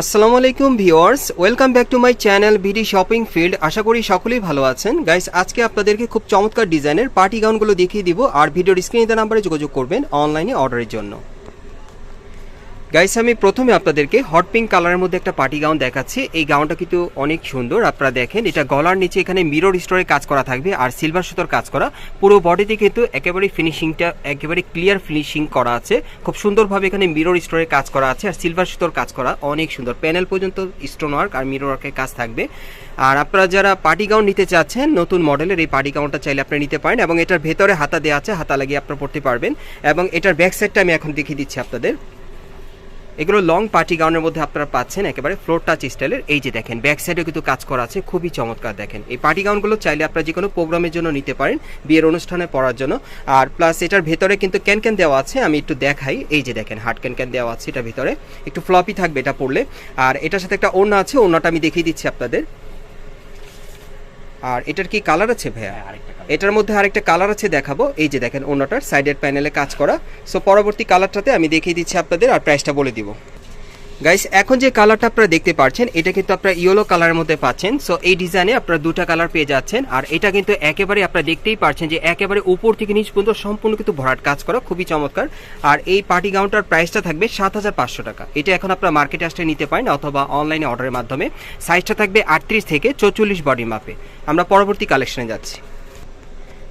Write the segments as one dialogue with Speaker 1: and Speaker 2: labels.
Speaker 1: আসসালামু আলাইকুম viewers welcome back to my channel VD shopping field. আশা করি সকলেই ভালো আছেন। গাইস, আজকে আপনাদেরকে খুব চমৎকার ডিজাইনের পার্টি গাউনগুলো দেখিয়ে দিব। আর ভিডিওর স্ক্রিনে নাম্বারে যোগাযোগ করবেন অনলাইনে অর্ডারের জন্য। গাইস আমি প্রথমে আপনাদেরকে হট পিঙ্ক কালারের মধ্যে একটা পার্টি গাউন দেখাচ্ছি। এই গাউনটা কিন্তু অনেক সুন্দর, আপনারা দেখেন। এটা গলার নিচে এখানে মিরর স্টোরে কাজ করা থাকবে আর সিলভার সুতোর কাজ করা। পুরো বডিতে কিন্তু একেবারে ফিনিশিংটা একেবারে ক্লিয়ার ফিনিশিং করা আছে। খুব সুন্দরভাবে এখানে মিরর স্টোরে কাজ করা আছে আর সিলভার সুতোর কাজ করা অনেক সুন্দর। প্যানেল পর্যন্ত স্টোন ওয়ার্ক আর মিরর ওয়ার্কের কাজ থাকবে। আর আপনারা যারা পার্টি গাউন নিতে চাচ্ছেন, নতুন মডেলের এই পার্টি গাউনটা চাইলে আপনি নিতে পারেন এবং এটার ভেতরে হাতা দেওয়া আছে, হাতা লাগিয়ে আপনারা পড়তে পারবেন। এবং এটার ব্যাক সাইডটা আমি এখন দেখিয়ে দিচ্ছি আপনাদের। এগুলো লং পার্টি গাউনের মধ্যে আপনারা পাচ্ছেন একেবারে ফ্লোর টাচ স্টাইলের এই যে দেখেন ব্যাক সাইডে কিন্তু কাজ করা আছে, খুবই চমৎকার দেখেন। এই পার্টি গাউনগুলো চাইলে আপনারা যে কোনো প্রোগ্রামের জন্য নিতে পারেন, বিয়ের অনুষ্ঠানে পড়ার জন্য। আর প্লাস এটার ভেতরে কিন্তু ক্যান ক্যান দেওয়া আছে, আমি একটু দেখাই। এই যে দেখেন হার্ড ক্যান ক্যান দেওয়া আছে এটার ভেতরে। একটু ফ্লপি থাকবে এটা পড়লে আর এটার সাথে একটা ওড়না আছে, ওড়নাটা আমি দেখিয়ে দিচ্ছি আপনাদের। আর এটার কি কালার আছে ভাইয়া? এটার মধ্যে আরেকটা কালার আছে দেখাবো। এই যে দেখেন অন্যটার সাইডের প্যানেলে কাজ করা। সো পরবর্তী কালারটাতে আমি দেখিয়ে দিচ্ছি আপনাদের আর প্রাইসটা বলে দিব। গাইস এখন যে কালারটা আপনারা দেখতে পাচ্ছেন, এটা কিন্তু আপনারা ইয়েলো কালারের মধ্যে পাচ্ছেন। সো এই ডিজাইনে আপনারা দুটা কালার পেয়ে যাচ্ছেন। আর এটা কিন্তু একেবারে আপনারা দেখতেই পাচ্ছেন যে একেবারে উপর থেকে নিচ পর্যন্ত সম্পূর্ণ কিন্তু ভরাট কাজ করা, খুবই চমৎকার। আর এই পার্টি গাউনটার প্রাইসটা থাকবে সাত হাজার পাঁচশো টাকা। এটা এখন আপনারা মার্কেটে আসলে নিতে পারেন অথবা অনলাইনে অর্ডারের মাধ্যমে। সাইজটা থাকবে আটত্রিশ থেকে চৌচল্লিশ বডি মাপে আমরা পরবর্তী কালেকশনে যাচ্ছি।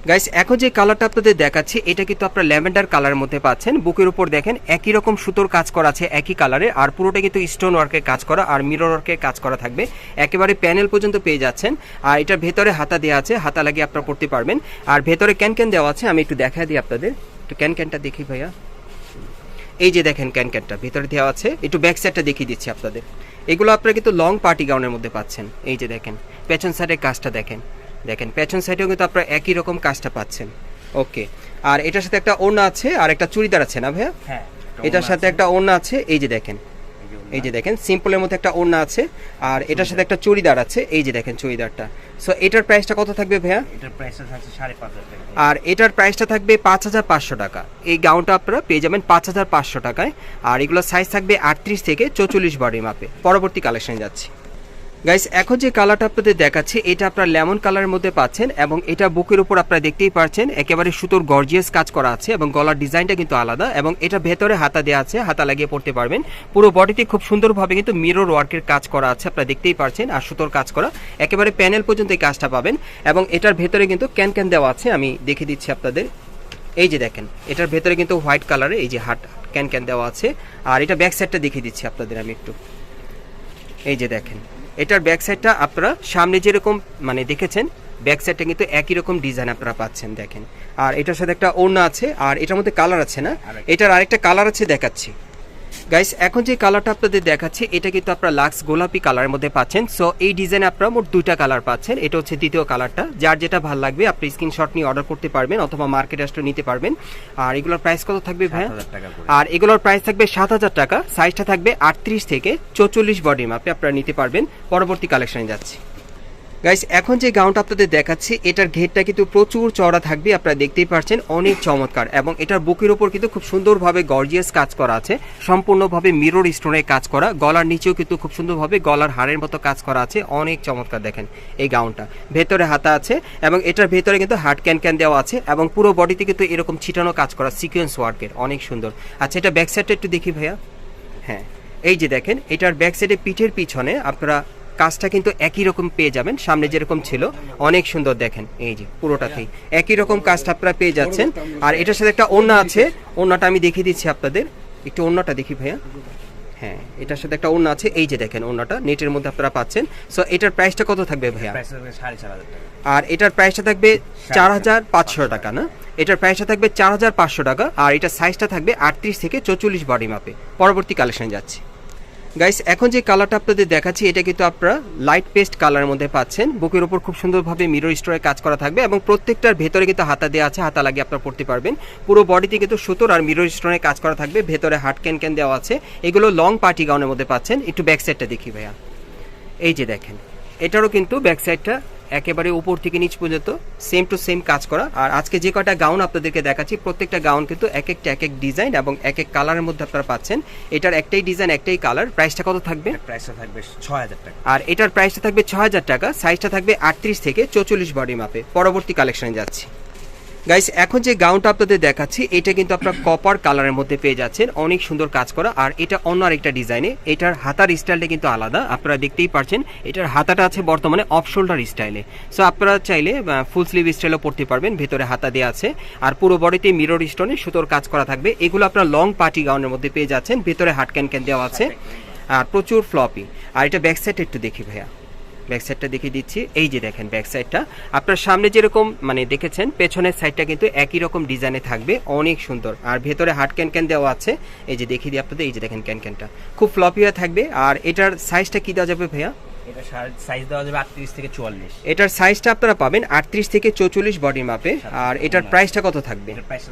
Speaker 1: গাইস এখন যে কালারটা আপনাদের দেখাচ্ছি, এটা কিন্তু আপনারা ল্যাভেন্ডার কালারের মধ্যে পাচ্ছেন। বুকের উপর দেখেন, একই রকম সুতোর কাজ করা আছে, একই কালারে আর পুরোটা কিন্তু স্টোন ওয়ার্কের কাজ করা, আর মিরর ওয়ার্কের কাজ করা থাকবে। একেবারে প্যানেল পর্যন্ত পেয়ে যাচ্ছেন, আর এটার ভেতরে হাতা দেওয়া আছে, হাতা লাগিয়ে আপনারা পড়তে পারবেন। আর ভেতরে ক্যান ক্যান দেওয়া আছে, আমি একটু দেখা দিই আপনাদের। একটু ক্যান ক্যানটা দেখি ভাইয়া। এই যে দেখেন ক্যান ক্যানটা ভেতরে দেওয়া আছে, একটু ব্যাক সাইডটা দেখিয়ে দিচ্ছি আপনাদের। এগুলো আপনারা কিন্তু লং পার্টি গাউনের মধ্যে পাচ্ছেন। এই যে দেখেন, পেছন সাইডের কাজটা দেখেন। দেখেন পেছন সাইডেও কিন্তু আপনারা একই রকম কাজটা পাচ্ছেন। ওকে আর এটার সাথে একটা ওড়না আছে আর একটা চুড়িদার আছে না ভাইয়া?
Speaker 2: হ্যাঁ
Speaker 1: এটার সাথে একটা ওড়না আছে এই যে দেখেন। এই যে দেখেন সিম্পলের মধ্যে একটা ওড়না আছে আর এটার সাথে একটা চুড়িদার আছে এই যে দেখেন চুড়িদারটা। সো এটার প্রাইসটা কত থাকবে ভাইয়া?
Speaker 2: এটার প্রাইসটা থাকছে সাড়ে পাঁচ হাজার টাকা।
Speaker 1: আর এটার প্রাইসটা থাকবে পাঁচ হাজার পাঁচশো টাকা। এই গাউনটা আপনারা পেয়ে যাবেন পাঁচ হাজার পাঁচশো টাকায়। আর এগুলোর সাইজ থাকবে আটত্রিশ থেকে চৌচল্লিশ বডি মাপে পরবর্তী কালেকশন যাচ্ছি। গাইস এখন যে কালারটা আপনাদের দেখাচ্ছে, এটা আপনারা লেমন কালারের মধ্যে পাচ্ছেন এবং এটা বুকের উপর আপনারা দেখতেই পাচ্ছেন একেবারে সুতোর গর্জিয়াস কাজ করা আছে এবং গলার ডিজাইনটা কিন্তু আলাদা এবং এটা ভেতরে হাতা দেওয়া আছে, হাতা লাগিয়ে পড়তে পারবেন। পুরো বডিতে খুব সুন্দরভাবে কিন্তু মিরর ওয়ার্কের কাজ করা আছে, আপনারা দেখতেই পাচ্ছেন আর সুতোর কাজ করা। একেবারে প্যানেল পর্যন্ত এই কাজটা পাবেন এবং এটার ভেতরে কিন্তু ক্যান ক্যান দেওয়া আছে, আমি দেখে দিচ্ছি আপনাদের। এই যে দেখেন, এটার ভেতরে কিন্তু হোয়াইট কালারে এই যে হাট ক্যান ক্যান দেওয়া আছে। আর এটা ব্যাক সাইডটা দেখিয়ে দিচ্ছি আপনাদের আমি একটু। এই যে দেখেন এটার ব্যাক সাইডটা আপনারা সামনে যেরকম মানে দেখেছেন ব্যাক সাইডটা কিন্তু একই রকম ডিজাইন আপনারা পাচ্ছেন দেখেন। আর এটার সাথে একটা ওড়না আছে আর এটার মধ্যে কালার আছে না? এটার আরেকটা কালার আছে দেখাচ্ছি। গাইস এখন যে কালারটা আপনাদের দেখাচ্ছি এটা কিন্তু আপনারা লাক্স গোলাপি কালারের মধ্যে পাচ্ছেন। সো এই ডিজাইনে আপনারা মোট দুইটা কালার পাচ্ছেন। এটা হচ্ছে দ্বিতীয় কালারটা যার যেটা ভালো লাগবে আপনি স্ক্রিনশট নিয়ে অর্ডার করতে পারবেন অথবা মার্কেটে আসলে নিতে পারবেন। আর এগুলোর প্রাইস কত থাকবে ভাই
Speaker 2: 7,000 টাকা করে।
Speaker 1: আর এগুলোর প্রাইস থাকবে সাত হাজার টাকা। সাইজটা থাকবে আটত্রিশ থেকে চৌচল্লিশ বডি মাপে আপনারা নিতে পারবেন। পরবর্তী কালেকশনে যাচ্ছি। গাইস এখন যে গাউনটা আপনাদের দেখাচ্ছি, এটার ঘেরটা কিন্তু প্রচুর চড়া থাকবে, আপনারা দেখতেই পাচ্ছেন অনেক চমৎকার এবং এটার বুকের উপর কিন্তু খুব সুন্দরভাবে গর্জিয়াস কাজ করা আছে, সম্পূর্ণভাবে মিরর স্টোনের কাজ করা, গলার নিচেও কিন্তু খুব সুন্দরভাবে গলার হাড়ের মতো কাজ করা আছে, অনেক চমৎকার দেখেন এই গাউনটা ভেতরে হাতা আছে এবং এটার ভেতরে কিন্তু হার্ট ক্যান ক্যান দেওয়া আছে এবং পুরো বডিতে কিন্তু এরকম ছিটানো কাজ করা সিকোয়েন্স ওয়ার্কের অনেক সুন্দর। আচ্ছা এটা ব্যাক সাইডটা একটু দেখি ভাইয়া। হ্যাঁ এই যে দেখেন, এটার ব্যাক সাইডে পিঠের পিছনে আপনারা কাজটা কিন্তু একই রকম পেয়ে যাবেন। সামনে যেরকম ছিল অনেক সুন্দর দেখেন। এই যে পুরোটাতেই। একই রকম কাজটা আপনারা পেয়ে যাচ্ছেন। আর এটার সাথে একটা ওড়না আছে। ওড়নাটা আমি দেখিয়ে দিচ্ছি আপনাদের। একটু ওড়নাটা দেখি ভাইয়া। হ্যাঁ এটার সাথে একটা ওড়না আছে। এই যে দেখেন ওড়নাটা নেটের মধ্যে আপনারা পাচ্ছেন। সো এটার প্রাইসটা কত থাকবে ভাইয়া? আর এটার প্রাইসটা থাকবে চার হাজার পাঁচশো টাকা না? এটার প্রাইসটা থাকবে চার হাজার পাঁচশো টাকা। আর এটার সাইজটা থাকবে আটত্রিশ থেকে চৌচল্লিশ বডি মাপে পরবর্তী কালেকশন যাচ্ছি। গাইস এখন যে কালারটা আপনাদের দেখাচ্ছি, এটা কিন্তু আপনারা লাইট পেস্ট কালারের মধ্যে পাচ্ছেন। বুকের উপর খুব সুন্দরভাবে মিরর স্টোরে কাজ করা থাকবে এবং প্রত্যেকটার ভেতরে কিন্তু হাতা দেওয়া আছে, হাতা লাগিয়ে আপনারা পড়তে পারবেন। পুরো বডিতে কিন্তু সুতোর আর মিরর স্টোনে কাজ করা থাকবে, ভেতরে হাট ক্যান ক্যান দেওয়া আছে। এগুলো লং পার্টি গাউনের মধ্যে পাচ্ছেন। একটু ব্যাক সাইডটা দেখি ভাইয়া। এই যে দেখেন, এটারও কিন্তু ব্যাক সাইডটা একেবারে উপর থেকে নিচ পর্যন্ত সেম টু সেম কাজ করা। আর আজকে যে কটা গাউন আপনাদেরকে দেখাচ্ছি প্রত্যেকটা গাউন কিন্তু এক একটা এক এক ডিজাইন এবং এক এক কালারের মধ্যে আপনারা পাচ্ছেন। এটার একটাই ডিজাইন একটাই কালার প্রাইসটা কত থাকবে?
Speaker 2: প্রাইসটা থাকবে ছয় হাজার টাকা।
Speaker 1: আর এটার প্রাইসটা থাকবে ছয় হাজার টাকা। সাইজটা থাকবে আটত্রিশ থেকে চৌচল্লিশ বডি মাপে পরবর্তী কালেকশনে যাচ্ছি। গাইস এখন যে গাউনটা আপনাদের দেখাচ্ছি, এটা কিন্তু আপনার কপার কালারের মধ্যে পেয়ে যাচ্ছেন। অনেক সুন্দর কাজ করা। আর এটা অন্য আরেকটা ডিজাইনে এটার হাতার স্টাইলটা কিন্তু আলাদা। আপনারা দেখতেই পারছেন, এটার হাতাটা আছে বর্তমানে অফ শোল্ডার স্টাইলে সো আপনারা চাইলে ফুল স্লিভ স্টাইলও পড়তে পারবেন। ভেতরে হাতা দেওয়া আছে। আর পুরো বডিতে মিরর স্টোনে সুতোর কাজ করা থাকবে। এগুলো আপনার লং পার্টি গাউনের মধ্যে পেয়ে যাচ্ছেন। ভেতরে হাট ক্যান ক্যান দেওয়া আছে। আর প্রচুর ফ্লপি আর এটা ব্যাক সাইড একটু দেখি ভাইয়া। ব্যাক সাইডটা দেখিয়ে দিচ্ছি। এই যে দেখেন ব্যাক সাইডটা। আপনার সামনে যেরকম মানে দেখেছেন, পেছনের সাইডটা কিন্তু একই রকম ডিজাইনে থাকবে। অনেক সুন্দর। আর ভেতরে হাট ক্যান ক্যান দেওয়া আছে। এই যে দেখিয়ে দিই আপনাদের, এই যে দেখেন ক্যান ক্যানটা খুব ফ্লপি হয়ে থাকবে। আর এটার সাইজটা কী দেওয়া যাবে ভাইয়া?
Speaker 2: এটা সাইজ দেওয়া যাবে আটত্রিশ থেকে চুয়াল্লিশ।
Speaker 1: এটার সাইজটা আপনারা পাবেন আটত্রিশ থেকে চৌচল্লিশ বডি মাপে আর এটার প্রাইসটা কত থাকবে?
Speaker 2: এটার প্রাইসটা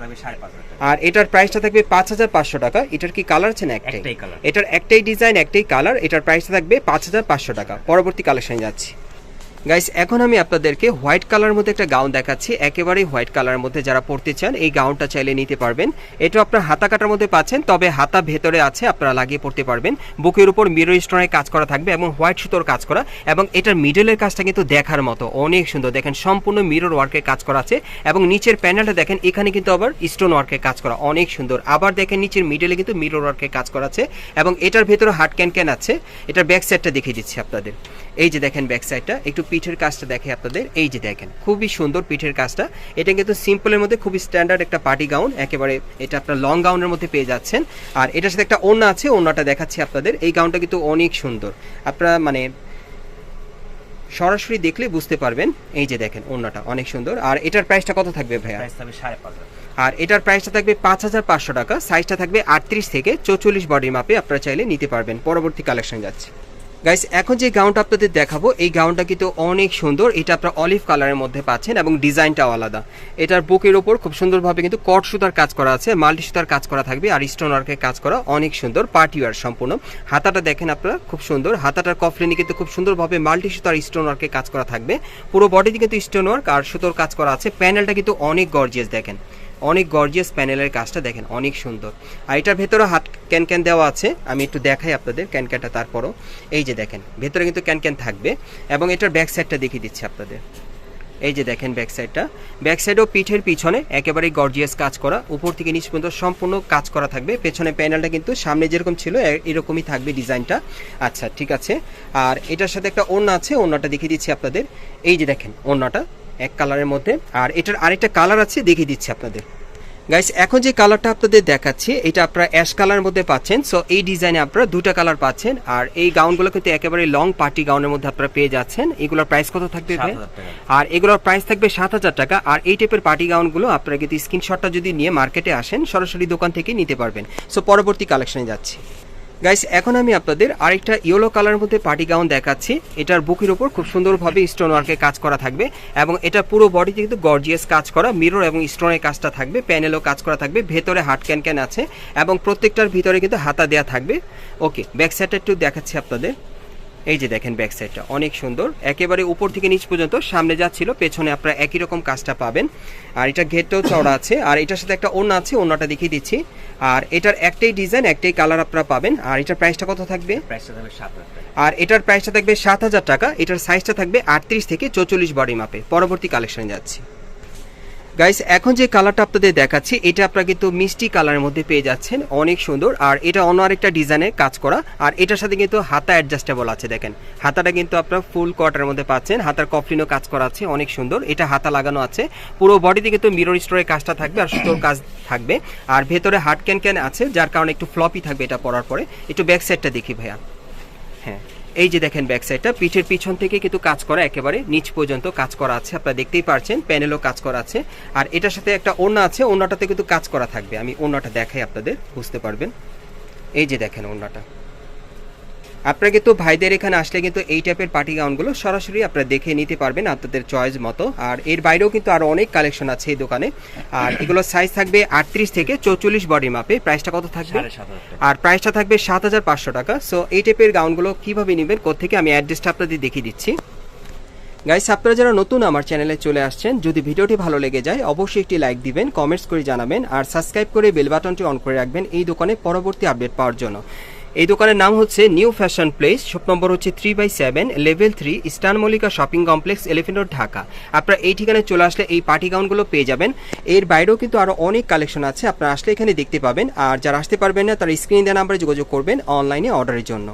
Speaker 1: আর এটার প্রাইসটা থাকবে পাঁচ হাজার পাঁচশো টাকা। এটার কি কালার আছে না একটাই। এটার একটাই ডিজাইন একটাই কালার এটার প্রাইসটা থাকবে পাঁচ হাজার পাঁচশো টাকা। পরবর্তী কালেকশনে যাচ্ছি। গাইস এখন আমি আপনাদেরকে হোয়াইট কালার মধ্যে একটা গাউন দেখাচ্ছি। একেবারেই হোয়াইট কালারের মধ্যে যারা পড়তে চান, এই গাউনটা চাইলে নিতে পারবেন। এটা আপনার হাতা কাটার মধ্যে পাচ্ছেন, তবে হাতা ভেতরে আছে, আপনারা লাগিয়ে পড়তে পারবেন। বুকের উপর মিরর স্টোনের কাজ করা থাকবে এবং হোয়াইট সুতোর কাজ করা, এবং এটার মিডলের কাজটা কিন্তু দেখার মতো। অনেক সুন্দর। দেখেন, সম্পূর্ণ মিরর ওয়ার্কের কাজ করা আছে, এবং নিচের প্যানেলটা দেখেন, এখানে কিন্তু আবার স্টোন ওয়ার্কের কাজ করা। অনেক সুন্দর। আবার দেখেন, নিচের মিডলে কিন্তু মিরর ওয়ার্কের কাজ করা আছে, এবং এটার ভেতরে হার্ড ক্যান ক্যান আছে। এটার ব্যাক সাইডটা দেখিয়ে দিচ্ছি আপনাদের। এই যে দেখেন ব্যাক সাইডটা একটু পিঠের কাজটা দেখে আপনাদের এই যে দেখেন খুবই সুন্দর পিঠের কাজটা। এটা কিন্তু সিম্পলের মধ্যে খুবই স্ট্যান্ডার্ড একটা পার্টি গাউন একেবারে এটা আপনার লং গাউনের মধ্যে পেয়ে যাচ্ছেন। আর এটার সাথে একটা ওড়না আছে ওড়নাটা দেখাচ্ছি আপনাদের। এই গাউনটা কিন্তু অনেক সুন্দর। আপনারা মানে সরাসরি দেখলে বুঝতে পারবেন এই যে দেখেন ওড়নাটা অনেক সুন্দর। আর এটার প্রাইসটা কত থাকবে ভাইয়া? আর এটার প্রাইসটা থাকবে পাঁচ হাজার পাঁচশো টাকা সাইজটা থাকবে আটত্রিশ থেকে চৌচল্লিশ বডির মাপে আপনারা চাইলে নিতে পারবেন। পরবর্তী কালেকশন যাচ্ছে। গাইস এখন যে গাউনটা আপনাদের দেখাবো, এই গাউনটা কিন্তু অনেক সুন্দর। এটা আপনারা অলিভ কালারের মধ্যে পাচ্ছেন এবং ডিজাইনটাও আলাদা। এটার বুকের ওপর খুব সুন্দরভাবে কিন্তু কট সুতার কাজ করা আছে, মাল্টি সুতার কাজ করা থাকবে আর স্টোন ওয়ার্কের কাজ করা অনেক সুন্দর পার্টি ওয়ার সম্পূর্ণ। হাতাটা দেখেন আপনারা, খুব সুন্দর। হাতাটার কফলিনে কিন্তু খুব সুন্দরভাবে মাল্টি সুতার স্টোন ওয়ার্কের কাজ করা থাকবে। পুরো বডিতে কিন্তু স্টোন ওয়ার্ক আর সুতোর কাজ করা আছে। প্যানেলটা কিন্তু অনেক গর্জিয়াস দেখেন। অনেক গর্জিয়াস প্যানেলের কাজটা দেখেন, অনেক সুন্দর। আর এটার ভেতরে হাত ক্যান ক্যান দেওয়া আছে, আমি একটু দেখাই আপনাদের ক্যান ক্যানটা তারপরও। এই যে দেখেন, ভেতরে কিন্তু ক্যান ক্যান থাকবে এবং এটার ব্যাক সাইডটা দেখিয়ে দিচ্ছি আপনাদের। এই যে দেখেন ব্যাক সাইডটা ব্যাক সাইডও পিঠের পিছনে একেবারেই গর্জিয়াস কাজ করা, উপর থেকে নিচ পর্যন্ত সম্পূর্ণ কাজ করা থাকবে। পেছনে প্যানেলটা কিন্তু সামনে যেরকম ছিল এরকমই থাকবে ডিজাইনটা। আচ্ছা ঠিক আছে। আর এটার সাথে একটা ওড়না আছে, ওড়নাটা দেখিয়ে দিচ্ছি আপনাদের। এই যে দেখেন, ওড়নাটা। এক কালারের মধ্যে। আর এটার আরেকটা কালার আছে দেখিয়ে দিচ্ছি আপনাদের। গাইস এখন যে কালারটা আপনাদের দেখাচ্ছি এটা আপনারা অ্যাশ কালারের মধ্যে পাচ্ছেন। সো এই ডিজাইনে আপনারা দুটা কালার পাচ্ছেন। আর এই গাউনগুলো কিন্তু একেবারে লং পার্টি গাউনের মধ্যে আপনারা পেয়ে যাচ্ছেন। এগুলোর প্রাইস কত থাকবে ভাই?
Speaker 2: 7,000 টাকা।
Speaker 1: আর এগুলোর প্রাইস থাকবে সাত হাজার টাকা। আর এই টাইপের পার্টি গাউনগুলো আপনারা কিন্তু স্ক্রিনশটটা যদি নিয়ে মার্কেটে আসেন সরাসরি দোকান থেকে নিতে পারবেন। সো পরবর্তী কালেকশনে যাচ্ছি। গাইস এখন আমি আপনাদের আরেকটা ইয়েলো কালার মধ্যে পার্টি গাউন দেখাচ্ছি। এটার বুকের উপর খুব সুন্দরভাবে স্টোন ওয়ার্কের কাজ করা থাকবে এবং এটা পুরো বডিতে কিন্তু গর্জিয়াস কাজ করা। মিরর এবং স্টোনের কাজটা থাকবে প্যানেলও কাজ করা থাকবে, ভেতরে হাট ক্যান ক্যান আছে এবং প্রত্যেকটার ভিতরে কিন্তু হাতা দেয়া থাকবে। ওকে ব্যাক সাইডটা একটু দেখাচ্ছি আপনাদের। এই যে দেখেন ব্যাক সাইডটা অনেক সুন্দর। একেবারে উপর থেকে নিচ পর্যন্ত সামনে যা ছিল পেছনে আপনারা একই রকম কাজটা পাবেন। আর এটা ঘেরটাও চড়া আছে আর এটার সাথে একটা ওড়না আছে ওড়নাটা দেখিয়ে দিচ্ছি। আর এটার একটাই ডিজাইন একটাই কালার আপনারা পাবেন। আর এটার প্রাইসটা কত থাকবে?
Speaker 2: প্রাইসটা থাকবে সাত
Speaker 1: আর এটার প্রাইসটা থাকবে সাত হাজার টাকা এটার সাইজটা থাকবে আটত্রিশ থেকে চৌচল্লিশ বডি মাপে পরবর্তী কালেকশনে যাচ্ছি। গাইস এখন যে কালারটা আপনাদের দেখাচ্ছি, এটা আপনারা কিন্তু মিষ্টি কালারের মধ্যে পেয়ে যাচ্ছেন। অনেক সুন্দর। আর এটা অন্য আরেকটা ডিজাইনের কাজ করা। আর এটার সাথে কিন্তু হাতা অ্যাডজাস্টেবল আছে, দেখেন। হাতাটা কিন্তু আপনারা ফুল কোয়ার্টার মধ্যে পাচ্ছেন। হাতার কফলিনও কাজ করা আছে, অনেক সুন্দর। এটা হাতা লাগানো আছে। পুরো বডিতে কিন্তু মিরর স্টোরের কাজটা থাকবে আর সুতোর কাজ থাকবে। আর ভেতরে হার্ড ক্যান ক্যান আছে, যার কারণে একটু ফ্লপি থাকবে এটা পরার পরে। একটু ব্যাক সাইডটা দেখি ভাইয়া। হ্যাঁ। এই যে দেখেন ব্যাক সাইডটা পিঠের পিছন থেকে কিন্তু কাজ করা, একেবারে নিচ পর্যন্ত কাজ করা আছে। আপনারা দেখতেই পারছেন প্যানেলও কাজ করা আছে। আর এটার সাথে একটা ওড়না আছে, ওড়নাটাতে কিন্তু কাজ করা থাকবে। আমি ওড়নাটা দেখাই আপনাদের, বুঝতে পারবেন। এই যে দেখেন ওড়নাটা। আপনারা কিন্তু ভাইদের এখানে আসলে কিন্তু এই টাইপের পার্টি গাউনগুলো সরাসরি আপনারা দেখে নিতে পারবেন আপনাদের চয়েস মতো। আর এর বাইরেও কিন্তু আরও অনেক কালেকশন আছে এই দোকানে। আর এগুলো সাইজ থাকবে আটত্রিশ থেকে চৌচল্লিশ বডি মাপে প্রাইসটা কত থাকবে? আর প্রাইসটা থাকবে সাত হাজার পাঁচশো টাকা। সো এই টাইপের গাউনগুলো কীভাবে নেবেন কোথেকে আমি অ্যাড্রেসটা আপনাদের দেখিয়ে দিচ্ছি। গাইস আপনারা যারা নতুন আমার চ্যানেলে চলে আসছেন যদি ভিডিওটি ভালো লেগে যায় অবশ্যই একটি লাইক দিবেন কমেন্টস করে জানাবেন আর সাবস্ক্রাইব করে বেল বাটনটি অন করে রাখবেন এই দোকানে পরবর্তী আপডেট পাওয়ার জন্য। এই দোকানের নাম হচ্ছে new fashion place, shop number হচ্ছে three by seven level three eastern Mallika shopping complex elephant road Dhaka. আপনারা এই ঠিকানায় চলে আসলে এই পার্টি গাউনগুলো পেয়ে যাবেন। এর বাইরেও কিন্তু আরও অনেক কালেকশন আছে, আপনারা আসলে এখানে দেখতে পাবেন। আর যারা আসতে পারবেন না, তারা স্ক্রিন দেওয়া নাম্বারে যোগাযোগ করবেন অনলাইনে অর্ডারের জন্য।